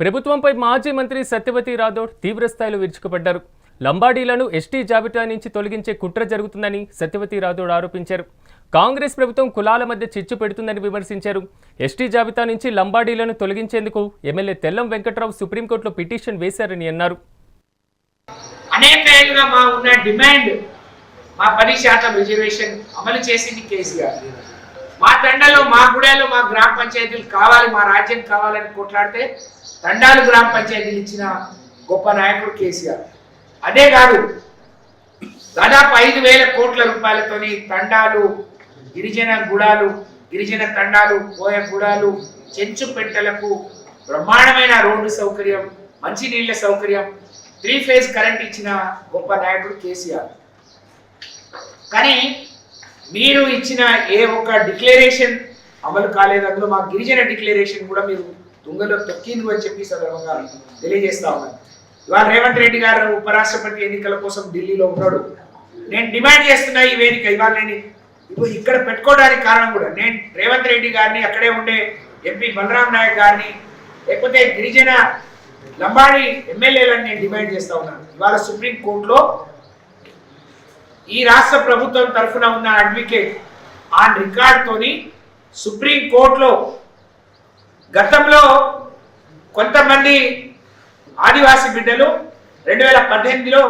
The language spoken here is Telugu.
ప్రభుత్వంపై మాజీ మంత్రి సత్యవతి రాథోడ్ తీవ్రస్థాయిలో విరుచుకుపడ్డారు. లంబాడీలను ఎస్టీ జాబితా నుంచి తొలగించే కుట్ర జరుగుతుందని సత్యవతి రాథోడ్ ఆరోపించారు. కాంగ్రెస్ ప్రభుత్వం కులాల మధ్య చిచ్చు పెడుతుందని విమర్శించారు. ఎస్టీ జాబితా నుంచి లంబాడీలను తొలగించేందుకు ఎమ్మెల్యే తెల్లం వెంకట్రావు సుప్రీంకోర్టులో పిటిషన్ వేశారని అన్నారు. అనేక మా ఉన్న డిమాండ్ మా పది శాతం రిజర్వేషన్ అమలు చేసింది కేసీఆర్. మా తండలో మా గుడేలో మా గ్రామ పంచాయతీలు కావాలి మా రాజ్యం కావాలని కొట్లాడితే తండాలు గ్రామ పంచాయతీలు ఇచ్చిన గొప్ప నాయకుడు కేసీఆర్. అదే కాదు దాదాపు ఐదు వేల కోట్ల రూపాయలతోని తండాలు గిరిజన గుడాలు గిరిజన తండాలు పోయ గుడాలు చెంచు పెట్టలకు బ్రహ్మాండమైన రోడ్డు సౌకర్యం మంచినీళ్ళ సౌకర్యం త్రీ ఫేజ్ కరెంట్ ఇచ్చిన గొప్ప నాయకుడు కేసీఆర్. కానీ మీరు ఇచ్చిన ఏ ఒక్క డిక్లరేషన్ అమలు కాలేదు అందులో మా గిరిజన డిక్లరేషన్ కూడా మీరు తుంగలో తొక్కింది అని చెప్పి సందర్భంగా తెలియజేస్తా ఉన్నాను. ఇవాళ రేవంత్ రెడ్డి గారు ఉపరాష్ట్రపతి ఎన్నికల కోసం ఢిల్లీలో ఉన్నాడు. నేను డిమాండ్ చేస్తున్నా ఈ వేదిక ఇవాళ నేను ఇప్పుడు ఇక్కడ పెట్టుకోవడానికి కారణం కూడా నేను రేవంత్ రెడ్డి గారిని అక్కడే ఉండే ఎంపీ బలరాం నాయక్ గారిని లేకపోతే గిరిజన లంబాడి ఎమ్మెల్యేలను నేను డిమాండ్ చేస్తా ఉన్నాను. ఇవాళ సుప్రీం కోర్టులో ఈ రాష్ట్ర ప్రభుత్వం తరఫున ఉన్న అడ్వకేట్ ఆన్ రికార్డ్తోని సుప్రీం కోర్టులో గతంలో కొంతమంది ఆదివాసీ బిడ్డలు రెండు వేల పద్దెనిమిదిలో